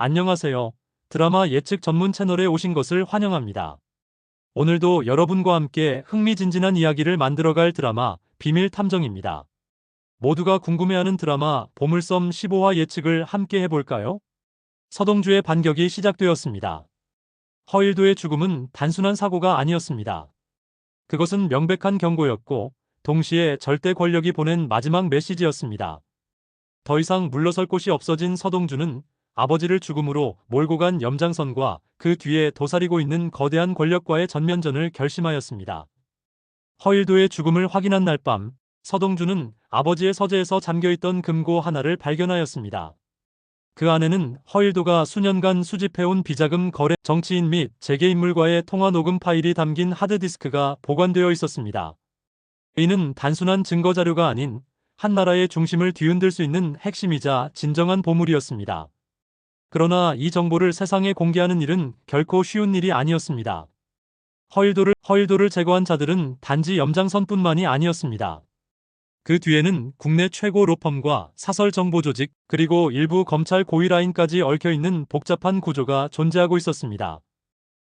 안녕하세요. 드라마 예측 전문 채널에 오신 것을 환영합니다. 오늘도 여러분과 함께 흥미진진한 이야기를 만들어갈 드라마 비밀 탐정입니다. 모두가 궁금해하는 드라마 보물섬 15화 예측을 함께 해볼까요? 서동주의 반격이 시작되었습니다. 허일도의 죽음은 단순한 사고가 아니었습니다. 그것은 명백한 경고였고 동시에 절대 권력이 보낸 마지막 메시지였습니다. 더 이상 물러설 곳이 없어진 서동주는 아버지를 죽음으로 몰고 간 염장선과 그 뒤에 도사리고 있는 거대한 권력과의 전면전을 결심하였습니다. 허일도의 죽음을 확인한 날 밤, 서동주는 아버지의 서재에서 잠겨있던 금고 하나를 발견하였습니다. 그 안에는 허일도가 수년간 수집해온 비자금 거래 정치인 및 재계인물과의 통화 녹음 파일이 담긴 하드디스크가 보관되어 있었습니다. 이는 단순한 증거 자료가 아닌 한 나라의 중심을 뒤흔들 수 있는 핵심이자 진정한 보물이었습니다. 그러나 이 정보를 세상에 공개하는 일은 결코 쉬운 일이 아니었습니다. 허일도를, 허일도를 제거한 자들은 단지 염장선뿐만이 아니었습니다. 그 뒤에는 국내 최고 로펌과 사설 정보 조직, 그리고 일부 검찰 고위 라인까지 얽혀있는 복잡한 구조가 존재하고 있었습니다.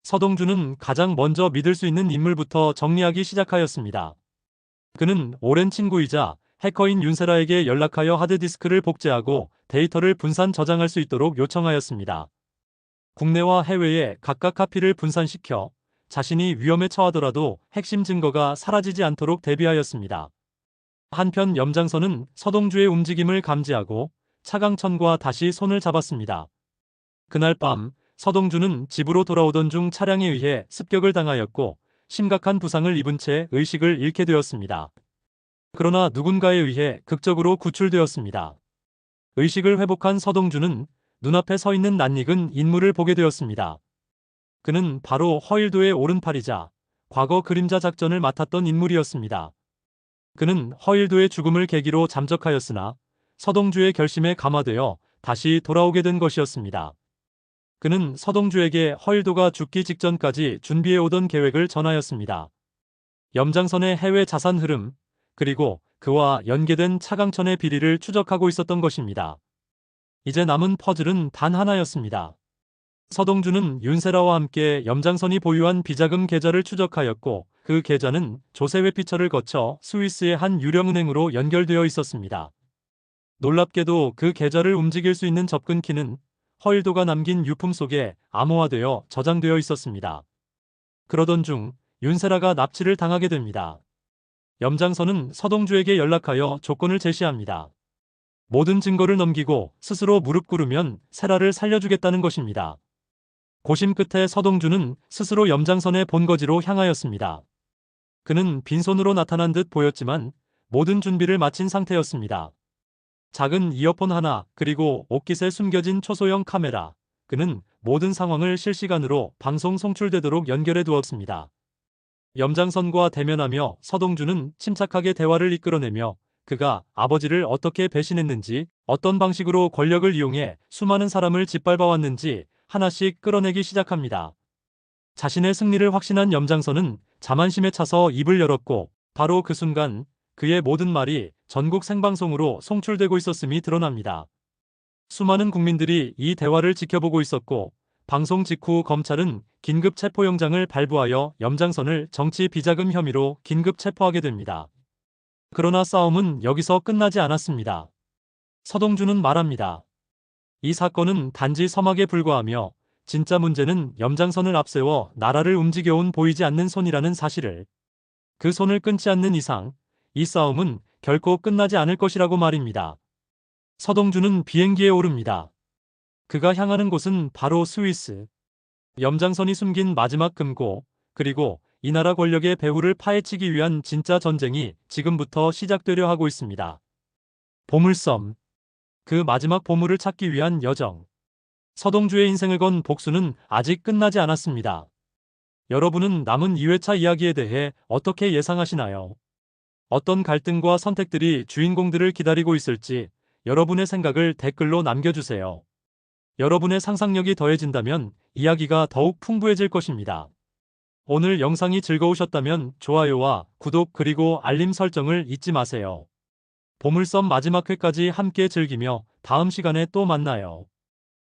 서동주는 가장 먼저 믿을 수 있는 인물부터 정리하기 시작하였습니다. 그는 오랜 친구이자 해커인 윤세라에게 연락하여 하드디스크를 복제하고 데이터를 분산 저장할 수 있도록 요청하였습니다. 국내와 해외에 각각 카피를 분산시켜 자신이 위험에 처하더라도 핵심 증거가 사라지지 않도록 대비하였습니다. 한편 염장선은 서동주의 움직임을 감지하고 차강천과 다시 손을 잡았습니다. 그날 밤 서동주는 집으로 돌아오던 중 차량에 의해 습격을 당하였고 심각한 부상을 입은 채 의식을 잃게 되었습니다. 그러나 누군가에 의해 극적으로 구출되었습니다. 의식을 회복한 서동주는 눈앞에 서 있는 낯익은 인물을 보게 되었습니다. 그는 바로 허일도의 오른팔이자 과거 그림자 작전을 맡았던 인물이었습니다. 그는 허일도의 죽음을 계기로 잠적하였으나 서동주의 결심에 감화되어 다시 돌아오게 된 것이었습니다. 그는 서동주에게 허일도가 죽기 직전까지 준비해오던 계획을 전하였습니다. 염장선의 해외 자산 흐름, 그리고 그와 연계된 차강천의 비리를 추적하고 있었던 것입니다. 이제 남은 퍼즐은 단 하나였습니다. 서동주는 윤세라와 함께 염장선이 보유한 비자금 계좌를 추적하였고 그 계좌는 조세 회피처를 거쳐 스위스의 한 유령은행으로 연결되어 있었습니다. 놀랍게도 그 계좌를 움직일 수 있는 접근키는 허일도가 남긴 유품 속에 암호화되어 저장되어 있었습니다. 그러던 중 윤세라가 납치를 당하게 됩니다. 염장선은 서동주에게 연락하여 조건을 제시합니다. 모든 증거를 넘기고 스스로 무릎 꿇으면 세라를 살려주겠다는 것입니다. 고심 끝에 서동주는 스스로 염장선의 본거지로 향하였습니다. 그는 빈손으로 나타난 듯 보였지만 모든 준비를 마친 상태였습니다. 작은 이어폰 하나 그리고 옷깃에 숨겨진 초소형 카메라 그는 모든 상황을 실시간으로 방송 송출되도록 연결해 두었습니다. 염장선과 대면하며 서동주는 침착하게 대화를 이끌어내며 그가 아버지를 어떻게 배신했는지 어떤 방식으로 권력을 이용해 수많은 사람을 짓밟아왔는지 하나씩 끌어내기 시작합니다. 자신의 승리를 확신한 염장선은 자만심에 차서 입을 열었고 바로 그 순간 그의 모든 말이 전국 생방송으로 송출되고 있었음이 드러납니다. 수많은 국민들이 이 대화를 지켜보고 있었고 방송 직후 검찰은 긴급 체포영장을 발부하여 염장선을 정치 비자금 혐의로 긴급 체포하게 됩니다. 그러나 싸움은 여기서 끝나지 않았습니다. 서동주는 말합니다. 이 사건은 단지 서막에 불과하며 진짜 문제는 염장선을 앞세워 나라를 움직여온 보이지 않는 손이라는 사실을 그 손을 끊지 않는 이상 이 싸움은 결코 끝나지 않을 것이라고 말입니다. 서동주는 비행기에 오릅니다. 그가 향하는 곳은 바로 스위스. 염장선이 숨긴 마지막 금고, 그리고 이 나라 권력의 배후를 파헤치기 위한 진짜 전쟁이 지금부터 시작되려 하고 있습니다. 보물섬. 그 마지막 보물을 찾기 위한 여정. 서동주의 인생을 건 복수는 아직 끝나지 않았습니다. 여러분은 남은 2회차 이야기에 대해 어떻게 예상하시나요? 어떤 갈등과 선택들이 주인공들을 기다리고 있을지 여러분의 생각을 댓글로 남겨주세요. 여러분의 상상력이 더해진다면 이야기가 더욱 풍부해질 것입니다. 오늘 영상이 즐거우셨다면 좋아요와 구독 그리고 알림 설정을 잊지 마세요. 보물섬 마지막 회까지 함께 즐기며 다음 시간에 또 만나요.